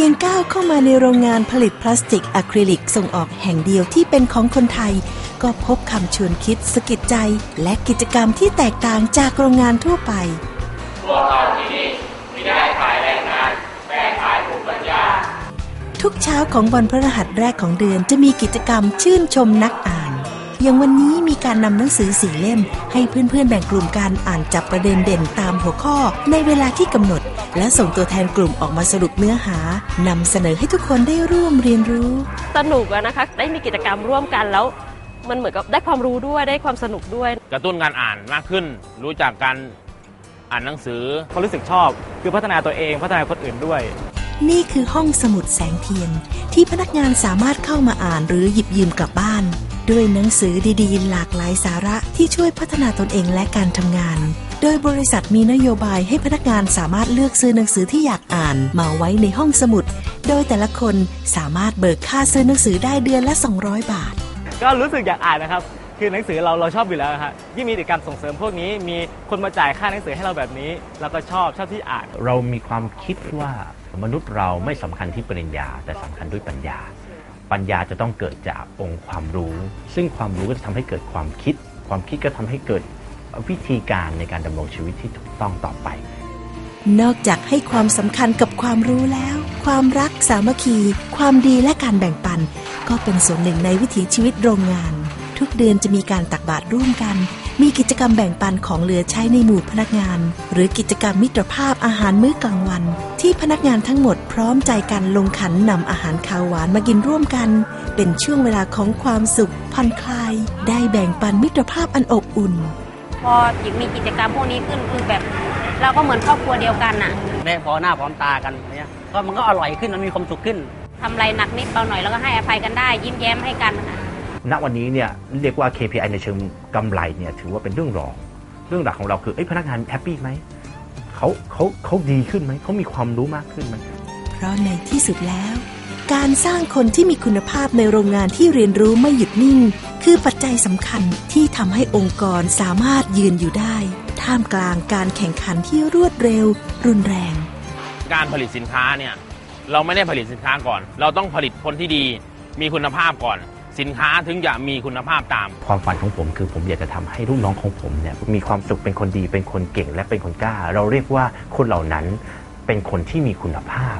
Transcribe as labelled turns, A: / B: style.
A: พียงก้าวเข้ามาในโรงงานผลิตพลาสติกอะคริลิกส่งออกแห่งเดียวที่เป็นของคนไทย ก็พบคำชวนคิดสะกิดใจ และกิจกรรมที่แตกต่างจากโรงงานทั่วไป พวกเราทุกเช้าของวันพฤหัสแรกของเดือนจะมีกิจกรรมชื่นชมนักอ่าน อย่างวันนี้มีการนำหนังสือสี่เล่ม ให้เพื่อนๆแบ่งกลุ่มการอ่านจับประเด็นเด่นตามหัวข้อ ในเวลาที่กำหนด และส่งตัวแทนกลุ่มออกมาสรุปเนื้อหานำเสนอให้ทุกคนได้ร่วมเรียนรู้
B: สนุกอะนะคะ ได้มีกิจกรรมร่วมกันแล้ว มันเหมือนกับได้ความรู้ด้วยได้ความสนุกด้วย
C: กระตุ้นการอ่านมากขึ้น รู้จักการอ่านหนังสือ
D: เขารู้สึกชอบ คือพัฒนาตัวเองพัฒนาคนอื่นด้วย
A: นี่คือห้องสมุดแสงเทียน ที่พนักงานสามารถเข้ามาอ่านหรือหยิบยืมกลับบ้าน ด้วยหนังสือดีๆ หลากหลายสาระที่ช่วยพัฒนาตนเองและการทำงาน โดยบริษัทมีนโยบายให้พนักงานสามารถเลือกซื้อหนังสือที่อยากอ่านมาไว้ในห้องสมุด โดยแต่ละคนสามารถเบิกค่าซื้อหนังสือได้เดือนละ 200 บาท
D: ก็รู้สึกอยากอ่านนะครับ คือหนังสือเราเราชอบอยู่แล้วฮะยิ่งมีกิจกรรมส่งเสริมพวกนี้ มีคนมาจ่ายค่าหนังสือให้เราแบบนี้ เราก็ชอบชอบที่อ่าน
E: เรามีความคิดว่ามนุษย์เราไม่สำคัญที่ปริญญา แต่สำคัญด้วยปัญญา ปัญญาจะต้องเกิดจากองค์ความรู้ ซึ่งความรู้ก็จะทำให้เกิดความคิด ความคิดก็ทำให้เกิดวิธีการในการดำรงชีวิตที่ถูกต้องต่อไป
A: นอกจากให้ความสำคัญกับความรู้แล้ว ความรักสามัคคี ความดีและการแบ่งปัน ก็เป็นส่วนหนึ่งในวิถีชีวิตโรงงาน ทุกเดือนจะมีการตักบาตรร่วมกัน มีกิจกรรมแบ่งปันของเหลือใช้ในหมู่พนักงาน หรือกิจกรรมมิตรภาพอาหารมื้อกลางวัน ที่พนักงานทั้งหมดพร้อมใจกันลงขันนำอาหารคาวหวานมากินร่วมกัน เป็นช่วงเวลาของความสุขผ่อนคลาย ได้แบ่งปันมิตรภาพอันอบอุ่น
F: พอหญิงมีกิจกรรมพวกนี้ขึ้นคือแบบเราก็เหมือนครอบครัวเดียวกันน่ะ
G: ได้พอหน้าพร้อมตากันเนี่ยก็มันก็อร่อยขึ้นมันมีความสุขขึ้น
F: ทำอะไรหนักนิดเบาหน่อยแล้วก็ให้อภัยกันได้ ยิ้มแย้มให้กันค่ะ
E: ณวันนี้เนี่ยเรียกว่า KPI ในเชิงกำไรเนี่ยถือว่าเป็นเรื่องรอง เรื่องหลักของเราคือเอ้ยพนักงานแฮปปี้ไหมเขาเขาเขาดีขึ้นไหมเขามีความรู้มากขึ้นไหม
A: เพราะในที่สุดแล้ว การสร้างคนที่มีคุณภาพในโรงงานที่เรียนรู้ไม่หยุดนิ่ง คือปัจจัยสำคัญที่ทำให้องค์กรสามารถยืนอยู่ได้ ท่ามกลางการแข่งขันที่รวดเร็ว รุนแรง
C: การผลิตสินค้าเนี่ยเราไม่ได้ผลิตสินค้าก่อน เราต้องผลิตคนที่ดี มีคุณภาพก่อน สินค้าถึงจะมีคุณภาพตาม
E: ความฝันของผมคือผมอยากจะทำให้ลูกน้องของผมเนี่ยมีความสุขเป็นคนดีเป็นคนเก่งและเป็นคนกล้า เราเรียกว่าคนเหล่านั้นเป็นคนที่มีคุณภาพ